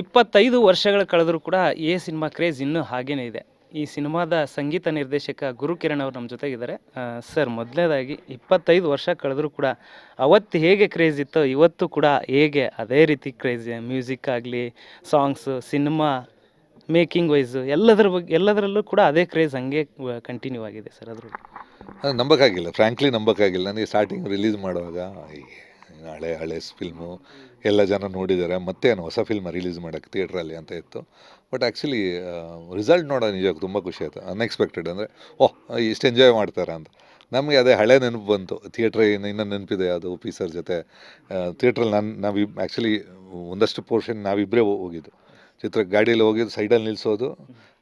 ಇಪ್ಪತ್ತೈದು ವರ್ಷಗಳ ಕಳೆದರೂ ಕೂಡ ಎ ಸಿನಿಮಾ ಕ್ರೇಜ್ ಇನ್ನೂ ಹಾಗೇನೇ ಇದೆ. ಈ ಸಿನಿಮಾದ ಸಂಗೀತ ನಿರ್ದೇಶಕ ಗುರುಕಿರಣ್ ಅವರು ನಮ್ಮ ಜೊತೆಗಿದ್ದಾರೆ. ಸರ್, ಮೊದಲನೇದಾಗಿ ಇಪ್ಪತ್ತೈದು ವರ್ಷ ಕಳೆದರೂ ಕೂಡ ಅವತ್ತು ಹೇಗೆ ಕ್ರೇಜ್ ಇತ್ತೋ ಇವತ್ತು ಕೂಡ ಹೇಗೆ ಅದೇ ರೀತಿ ಕ್ರೇಜ್, ಮ್ಯೂಸಿಕ್ ಆಗಲಿ, ಸಾಂಗ್ಸು, ಸಿನಿಮಾ, ಮೇಕಿಂಗ್ ವೈಸು ಎಲ್ಲದರ ಬಗ್ಗೆ ಎಲ್ಲದರಲ್ಲೂ ಕೂಡ ಅದೇ ಕ್ರೇಜ್ ಹಂಗೆ ಕಂಟಿನ್ಯೂ ಆಗಿದೆ ಸರ್ ಅದ್ರ ಅದು ನಂಬಕ್ಕಾಗಿಲ್ಲ ಫ್ರ್ಯಾಂಕ್ಲಿ ನಂಬಕ್ಕಾಗಿಲ್ಲ. ನನಗೆ ಸ್ಟಾರ್ಟಿಂಗ್ ರಿಲೀಸ್ ಮಾಡುವಾಗ ಹಳೆ ಹಳೆ ಫಿಲ್ಮು ಎಲ್ಲ ಜನ ನೋಡಿದ್ದಾರೆ. ಮತ್ತೇನು ಹೊಸ ಫಿಲ್ಮ್ ರಿಲೀಸ್ ಮಾಡೋಕ್ಕೆ ಥಿಯೇಟ್ರಲ್ಲಿ ಅಂತ ಇತ್ತು. ಬಟ್ ಆ್ಯಕ್ಚುಲಿ ರಿಸಲ್ಟ್ ನೋಡೋ ನಿಜಕ್ಕೆ ತುಂಬ ಖುಷಿ ಆಯಿತು. ಅನ್ಎಕ್ಸ್ಪೆಕ್ಟೆಡ್ ಅಂದರೆ, ಓಹ್, ಇಷ್ಟು ಎಂಜಾಯ್ ಮಾಡ್ತಾರೆ ಅಂತ. ನಮಗೆ ಅದೇ ಹಳೆ ನೆನಪು ಬಂತು. ಥಿಯೇಟ್ರ್ ಇನ್ನೂ ನೆನಪಿದೆ, ಅದು ಪಿ ಜೊತೆ. ಥಿಯೇಟ್ರಲ್ಲಿ ನಾನು ನಾವು ಆ್ಯಕ್ಚುಲಿ ಒಂದಷ್ಟು ಪೋರ್ಷನ್ ನಾವಿಬ್ಬರೇ ಹೋಗಿದ್ದು. ಚಿತ್ರ ಗಾಡಿಯಲ್ಲಿ ಹೋಗಿದ್ದು ಸೈಡಲ್ಲಿ ನಿಲ್ಲಿಸೋದು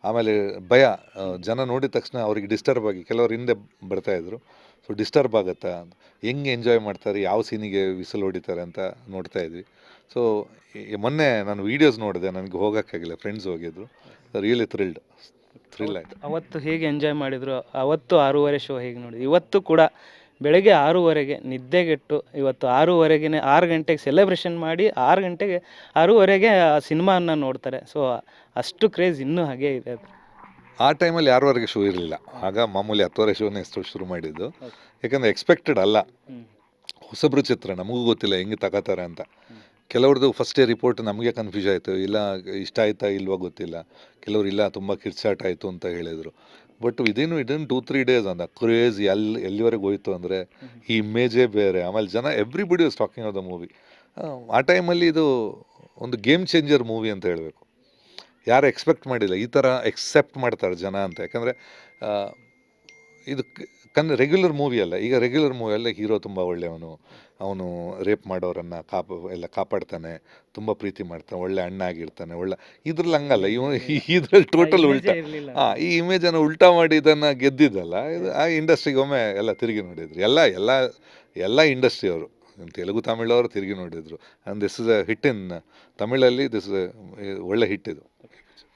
ಆಮೇಲೆ ಭಯ ಜನ ನೋಡಿದ ತಕ್ಷಣ ಅವ್ರಿಗೆ ಡಿಸ್ಟರ್ಬ್ ಆಗಿ, ಕೆಲವರು ಹಿಂದೆ ಬರ್ತಾಯಿದ್ರು ಸೊ ಡಿಸ್ಟರ್ಬ್ ಆಗುತ್ತಾ? ಹೆಂಗೆ ಎಂಜಾಯ್ ಮಾಡ್ತಾರೆ? ಯಾವ ಸೀನಿಗೆ ವಿಸಲ್ ಹೊಡಿತಾರೆ ಅಂತ ನೋಡ್ತಾ ಇದ್ವಿ. ಸೊ ಮೊನ್ನೆ ನಾನು ವೀಡಿಯೋಸ್ ನೋಡಿದೆ, ನನಗೆ ಹೋಗೋಕ್ಕಾಗಿಲ್ಲ ಫ್ರೆಂಡ್ಸ್ ಹೋಗಿದ್ರು. ರಿಯಲಿ ಥ್ರಿಲ್ಡ್ ಥ್ರಿಲ್ ಆಯಿತು. ಅವತ್ತು ಹೇಗೆ ಎಂಜಾಯ್ ಮಾಡಿದ್ರು? ಅವತ್ತು ಆರೂವರೆ ಶೋ ಹೇಗೆ ನೋಡಿದ್ರು? ಇವತ್ತು ಕೂಡ ಬೆಳಗ್ಗೆ ಆರೂವರೆಗೆ ನಿದ್ದೆಗೆಟ್ಟು ಇವತ್ತು ಆರೂವರೆಗೆ ಆರು ಗಂಟೆಗೆ ಸೆಲೆಬ್ರೇಷನ್ ಮಾಡಿ ಆರು ಗಂಟೆಗೆ ಆರೂವರೆಗೆ ಆ ಸಿನಿಮಾನ ನೋಡ್ತಾರೆ. ಸೊ ಅಷ್ಟು ಕ್ರೇಜ್ ಇನ್ನೂ ಹಾಗೆ ಇದೆ ಅದು. ಆ ಟೈಮಲ್ಲಿ ಯಾರವರೆಗೆ ಶೋ ಇರಲಿಲ್ಲ. ಆಗ ಮಾಮೂಲಿ ಹತ್ತುವರೆ ಶೋನೇ ಎಷ್ಟು ಶುರು ಮಾಡಿದ್ದು. ಯಾಕಂದರೆ ಎಕ್ಸ್ಪೆಕ್ಟೆಡ್ ಅಲ್ಲ. ಹೊಸಬ್ರ ಚಿತ್ರ ನಮಗೂ ಗೊತ್ತಿಲ್ಲ ಹೆಂಗೆ ತಗೋತಾರೆ ಅಂತ. ಕೆಲವ್ರದ್ದು ಫಸ್ಟ್ ಡೇ ರಿಪೋರ್ಟ್ ನಮಗೆ ಕನ್ಫ್ಯೂಸ್ ಆಯಿತು. ಇಲ್ಲ ಇಷ್ಟ ಆಯ್ತಾ ಇಲ್ವಾ ಗೊತ್ತಿಲ್ಲ. ಕೆಲವ್ರು ಇಲ್ಲ ತುಂಬ ಕಿರ್ಚಾಟ ಆಯಿತು ಅಂತ ಹೇಳಿದರು. ಬಟ್ ಇದೇನು ಇದನ್ನು ಟೂ ತ್ರೀ ಡೇಸ್ ಅಂದ ಕ್ರೇಜ್ ಎಲ್ಲಿ ಎಲ್ಲಿವರೆಗೆ ಹೋಯ್ತು ಅಂದರೆ ಈ ಇಮೇಜೇ ಬೇರೆ. ಆಮೇಲೆ ಜನ everybody was talking of the movie ಆ ಟೈಮಲ್ಲಿ ಇದು ಒಂದು ಗೇಮ್ ಚೇಂಜರ್ ಮೂವಿ ಅಂತ ಹೇಳಬೇಕು. ಯಾರು ಎಕ್ಸ್ಪೆಕ್ಟ್ ಮಾಡಿಲ್ಲ. ಈ ಥರ ಎಕ್ಸೆಪ್ಟ್ ಮಾಡ್ತಾರೆ ಜನ ಅಂತ. ಯಾಕಂದರೆ ಇದು ಕನ್ ರೆಗ್ಯುಲರ್ ಮೂವಿ ಅಲ್ಲ. ಈಗ ರೆಗ್ಯುಲರ್ ಮೂವಿಯಲ್ಲ ಹೀರೋ ತುಂಬ ಒಳ್ಳೆಯವನು. ಅವನು ರೇಪ್ ಮಾಡೋರನ್ನು ಕಾಪ ಎಲ್ಲ ಕಾಪಾಡ್ತಾನೆ ತುಂಬ ಪ್ರೀತಿ ಮಾಡ್ತಾನೆ ಒಳ್ಳೆ ಅಣ್ಣ ಆಗಿರ್ತಾನೆ ಒಳ್ಳೆ ಇದ್ರಲ್ಲಿ ಹಂಗಲ್ಲ. ಇವನು ಇದ್ರಲ್ಲಿ ಟೋಟಲ್ ಉಲ್ಟಾ ಹಾಂ ಈ ಇಮೇಜನ್ನು ಉಲ್ಟಾ ಮಾಡಿ ಇದನ್ನು ಗೆದ್ದಿದ್ದಲ್ಲ. ಇದು ಆ ಇಂಡಸ್ಟ್ರಿಗೆ ಒಮ್ಮೆ ಎಲ್ಲ ತಿರುಗಿ ನೋಡಿದ್ರು. ಎಲ್ಲ ಎಲ್ಲ ಎಲ್ಲ ಇಂಡಸ್ಟ್ರಿಯವರು ತೆಲುಗು ತಮಿಳವರು ತಿರುಗಿ ನೋಡಿದ್ರು. And this is a hit in ತಮಿಳಲ್ಲಿ this ಒಳ್ಳೆ ಹಿಟ್ ಇದು.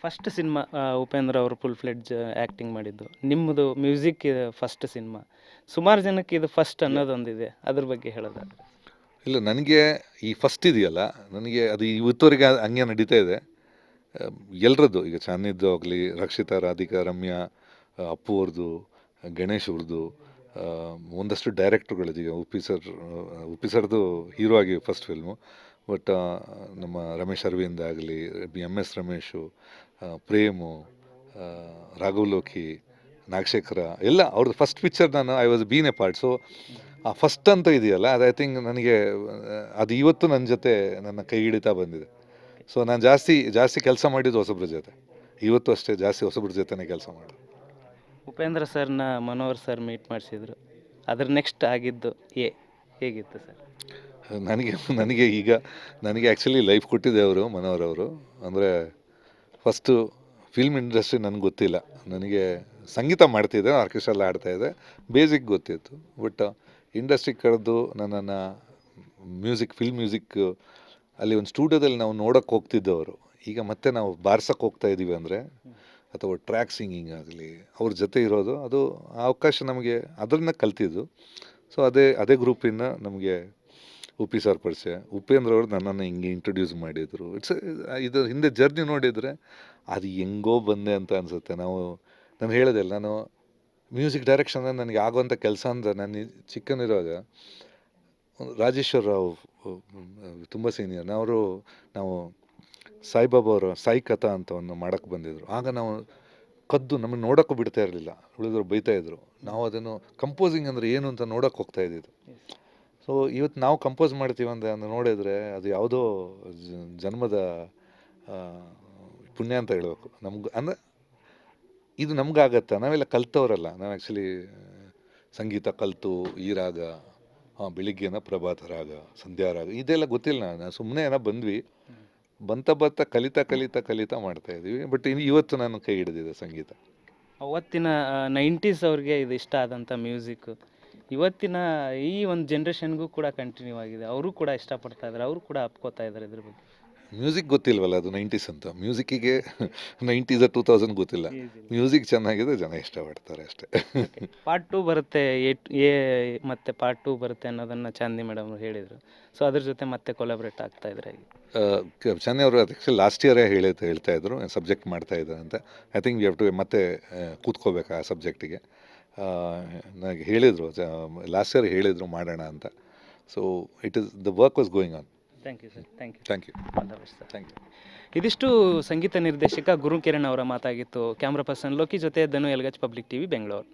ಫಸ್ಟ್ ಸಿನಿಮಾ ಉಪೇಂದ್ರ ಅವರು ಫುಲ್ ಫ್ಲೆಡ್ಜ್ ಆ್ಯಕ್ಟಿಂಗ್ ಮಾಡಿದ್ದು. ನಿಮ್ಮದು ಮ್ಯೂಸಿಕ್ ಫಸ್ಟ್ ಸಿನಿಮಾ ಸುಮಾರು ಜನಕ್ಕೆ ಇದು ಫಸ್ಟ್ ಅನ್ನೋದೊಂದಿದೆ. ಅದ್ರ ಬಗ್ಗೆ ಹೇಳೋದಾದ್ರೆ ಇಲ್ಲ, ನನಗೆ ಈ ಫಸ್ಟ್ ಇದೆಯಲ್ಲ, ನನಗೆ ಅದು ಇವತ್ತುವರೆಗೆ ಹಂಗೆ ನಡೀತಾ ಇದೆ. ಎಲ್ಲರದ್ದು ಈಗ ಚಾನಿದ್ದು ಆಗಲಿ, ರಕ್ಷಿತಾ, ರಾಧಿಕಾ, ರಮ್ಯಾ ಅಪ್ಪು ಅವ್ರದ್ದು ಗಣೇಶ್ ಅವ್ರದ್ದು ಒಂದಷ್ಟು ಡೈರೆಕ್ಟ್ರುಗಳಿದೀಗ ಉಪ್ಪಿ ಸರ್ ಉಪ್ಪಿ ಸರ್ದು ಹೀರೋ ಆಗಿ ಫಸ್ಟ್ ಫಿಲ್ಮು ಬಟ್ ನಮ್ಮ ರಮೇಶ್ ಅರವಿಂದ್ ಆಗಲಿ ಎಂ ಎಸ್ ರಮೇಶು ಪ್ರೇಮು ರಾಘವಲೋಕಿ ರಾಘವ್ ಲೋಕಿ ನಾಗಶೇಖರ ಎಲ್ಲ ಅವ್ರದ್ದು ಫಸ್ಟ್ ಪಿಕ್ಚರ್ ನಾನು I was been a part so ಆ ಫಸ್ಟ್ ಅಂತ ಇದೆಯಲ್ಲ ಅದು ಐ ಥಿಂಕ್ ನನಗೆ ಅದು ಇವತ್ತು ನನ್ನ ಜೊತೆ ನನ್ನ ಕೈ ಹಿಡಿತಾ ಬಂದಿದೆ. ಸೊ ನಾನು ಜಾಸ್ತಿ ಜಾಸ್ತಿ ಕೆಲಸ ಮಾಡಿದ್ದು ಹೊಸಬ್ರ ಜೊತೆ. ಇವತ್ತು ಅಷ್ಟೇ ಜಾಸ್ತಿ ಹೊಸಬ್ರ ಜೊತೆನೇ ಕೆಲಸ ಮಾಡೋದು ಉಪೇಂದ್ರ ಸರ್ನ ಮನೋಹರ್ ಸರ್ ಮೀಟ್ ಮಾಡಿಸಿದ್ರು. ಅದ್ರ ನೆಕ್ಸ್ಟ್ ಆಗಿದ್ದು ಏ ಹೇಗಿತ್ತು ಸರ್? ನನಗೆ ನನಗೆ ಈಗ ನನಗೆ ಆ್ಯಕ್ಚುಲಿ ಲೈಫ್ ಕೊಟ್ಟಿದೆ ಅವರು ಮನೋಹರ್ ಅವರು. ಅಂದರೆ ಫಸ್ಟು ಫಿಲ್ಮ್ ಇಂಡಸ್ಟ್ರಿ ನನಗೆ ಗೊತ್ತಿಲ್ಲ. ನನಗೆ ಸಂಗೀತ ಮಾಡ್ತಿದ್ದೆ ಆರ್ಕೆಸ್ಟ್ರಲ್ಲಿ ಆಡ್ತಾಯಿದ್ದೆ ಬೇಸಿಕ್ ಗೊತ್ತಿತ್ತು ಬಟ್ ಇಂಡಸ್ಟ್ರಿ ಕರೆದು ನನ್ನನ್ನು ಮ್ಯೂಸಿಕ್ ಫಿಲ್ಮ್ ಮ್ಯೂಸಿಕ್ ಅಲ್ಲಿ ಒಂದು ಸ್ಟುಡಿಯೋದಲ್ಲಿ ನಾವು ನೋಡೋಕ್ಕೆ ಹೋಗ್ತಿದ್ದವರು. ಈಗ ಮತ್ತೆ ನಾವು ಬಾರ್ಸಕ್ಕೆ ಹೋಗ್ತಾ ಇದ್ದೀವಿ ಅಂದರೆ, ಅಥವಾ ಟ್ರ್ಯಾಕ್ ಸಿಂಗಿಂಗ್ ಆಗಲಿ, ಅವ್ರ ಜೊತೆ ಇರೋದು, ಅದು ಆ ಅವಕಾಶ ನಮಗೆ ಅದನ್ನ ಕಲ್ತಿದ್ದು. ಸೊ ಅದೇ ಅದೇ ಗ್ರೂಪಿಂದ ನಮಗೆ ಉಪಿ ಸರ್ ಪರಿಚಯ. ಉಪೇಂದ್ರ ಅವರು ನನ್ನನ್ನು ಹಿಂಗೆ ಇಂಟ್ರೊಡ್ಯೂಸ್ ಮಾಡಿದರು. ಇಟ್ಸ್ ಇದು ಹಿಂದೆ ಜರ್ನಿ ನೋಡಿದರೆ ಅದು ಹೆಂಗೋ ಬಂದೆ ಅಂತ ಅನಿಸುತ್ತೆ. ನಾವು, ನಾನು ಹೇಳಿದೆ ನಾನು ಮ್ಯೂಸಿಕ್ ಡೈರೆಕ್ಷನ್ ಅಂದರೆ ನನಗೆ ಆಗುವಂಥ ಕೆಲಸ ಅಂದರೆ ನಾನು ಚಿಕ್ಕನಿರುವಾಗ ರಾಜೇಶ್ವರ ರಾವ್, ತುಂಬ ಸೀನಿಯರ್ ಅವರು ನಾವು ಸಾಯಿಬಾಬಾ ಅವರು ಸಾಯಿ ಕಥಾ ಅಂತ ಒಂದು ಮಾಡೋಕ್ಕೆ ಬಂದಿದ್ದರು ಆಗ ನಾವು ಕದ್ದು ನಮಗೆ ನೋಡೋಕ್ಕೂ ಬಿಡ್ತಾ ಇರಲಿಲ್ಲ. ಉಳಿದ್ರು ಬೈತಾ ಇದ್ರು. ನಾವು ಅದನ್ನು ಕಂಪೋಸಿಂಗ್ ಅಂದರೆ ಏನು ಅಂತ ನೋಡೋಕ್ಕೆ ಹೋಗ್ತಾ ಇದ್ದಿದ್ದು. ಸೊ ಇವತ್ತು ನಾವು ಕಂಪೋಸ್ ಮಾಡ್ತೀವಿ ಅಂತ ನೋಡಿದ್ರೆ ಅದು ಯಾವುದೋ ಜನ್ಮದ ಪುಣ್ಯ ಅಂತ ಹೇಳಬೇಕು. ನಮ್ಗೆ ಅಂದರೆ ಇದು ನಮ್ಗಾಗತ್ತಾ? ನಾವೆಲ್ಲ ಕಲ್ತವರಲ್ಲ. ನಾನು ಆ್ಯಕ್ಚುಲಿ ಸಂಗೀತ ಕಲಿತು, ಈ ರಾಗ ಹಾಂ ಬೆಳಿಗ್ಗೆನ ಪ್ರಭಾತ ರಾಗ, ಸಂಧ್ಯಾ ರಾಗ, ಇದೆಲ್ಲ ಗೊತ್ತಿಲ್ಲ ನಾನು ಸುಮ್ಮನೆ ಏನೋ ಬಂದ್ವಿ. ಬಂತ ಬತ್ತ ಕಲಿತಾ ಕಲಿತಾ ಕಲಿತಾ ಮಾಡ್ತಾ ಇದ್ದೀವಿ. ಬಟ್ ಇನ್ನು ಇವತ್ತು ನಾನು ಕೈ ಹಿಡಿದಿದೆ ಸಂಗೀತ. ಅವತ್ತಿನ ನೈಂಟೀಸ್ ಅವ್ರಿಗೆ ಇದು ಇಷ್ಟ ಆದಂಥ ಮ್ಯೂಸಿಕ್. ಇವತ್ತಿನ ಈ ಒಂದು ಜನ್ರೇಷನ್ಗೂ ಕೂಡ ಕಂಟಿನ್ಯೂ ಆಗಿದೆ. ಅವರು ಕೂಡ ಇಷ್ಟಪಡ್ತಾ ಇದ್ದಾರೆ ಅವರು ಕೂಡ ಅಪ್ಕೋತಾ ಇದ್ದಾರೆ ಇದ್ರ ಬಗ್ಗೆ. ಮ್ಯೂಸಿಕ್ ಗೊತ್ತಿಲ್ವಲ್ಲ ಅದು ನೈಂಟೀಸ್ ಅಂತ? ಮ್ಯೂಸಿಕ್ಕಿಗೆ ನೈಂಟೀಸ್ ಟೂ ತೌಸಂಡ್ ಗೊತ್ತಿಲ್ಲ. ಮ್ಯೂಸಿಕ್ ಚೆನ್ನಾಗಿದೆ ಜನ ಇಷ್ಟಪಡ್ತಾರೆ ಅಷ್ಟೇ. ಪಾರ್ಟ್ ಟು ಬರುತ್ತೆ ಏಟ್ ಎ ಮತ್ತೆ ಪಾರ್ಟ್ ಟು ಬರುತ್ತೆ ಅನ್ನೋದನ್ನು ಚಾಂದಿ ಮೇಡಮ್ ಹೇಳಿದರು. ಸೊ ಅದ್ರ ಜೊತೆ ಮತ್ತೆ ಕೊಲಾಬ್ರೇಟ್ ಆಗ್ತಾ ಇದ್ರೆ ಚಾಂದಿ ಅವರು ಅದಕ್ಕೆ ಲಾಸ್ಟ್ ಇಯರೇ ಹೇಳಿ ಹೇಳ್ತಾ ಇದ್ರು ಸಬ್ಜೆಕ್ಟ್ ಮಾಡ್ತಾ ಇದ್ದಾರೆ ಅಂತ. I think you have to ಮತ್ತೆ ಕೂತ್ಕೋಬೇಕು ಆ ಸಬ್ಜೆಕ್ಟಿಗೆ ನನಗೆ ಹೇಳಿದರು ಲಾಸ್ಟ್ ಇಯರ್ ಹೇಳಿದರು ಮಾಡೋಣ ಅಂತ. So it is the work was going on thank you sir thank you thank you thank you ಇದಿಷ್ಟು ಸಂಗೀತ ನಿರ್ದೇಶಕ ಗುರುಕಿರಣ್ ಅವರ ಮಾತಾಗಿತ್ತು. ಕ್ಯಾಮ್ರಾ ಪರ್ಸನ್ ಲೋಕಿ ಜೊತೆ ಧನು ಎಲ್ಗಚ್ ಪಬ್ಲಿಕ್ ಟಿವಿ ಬೆಂಗಳೂರು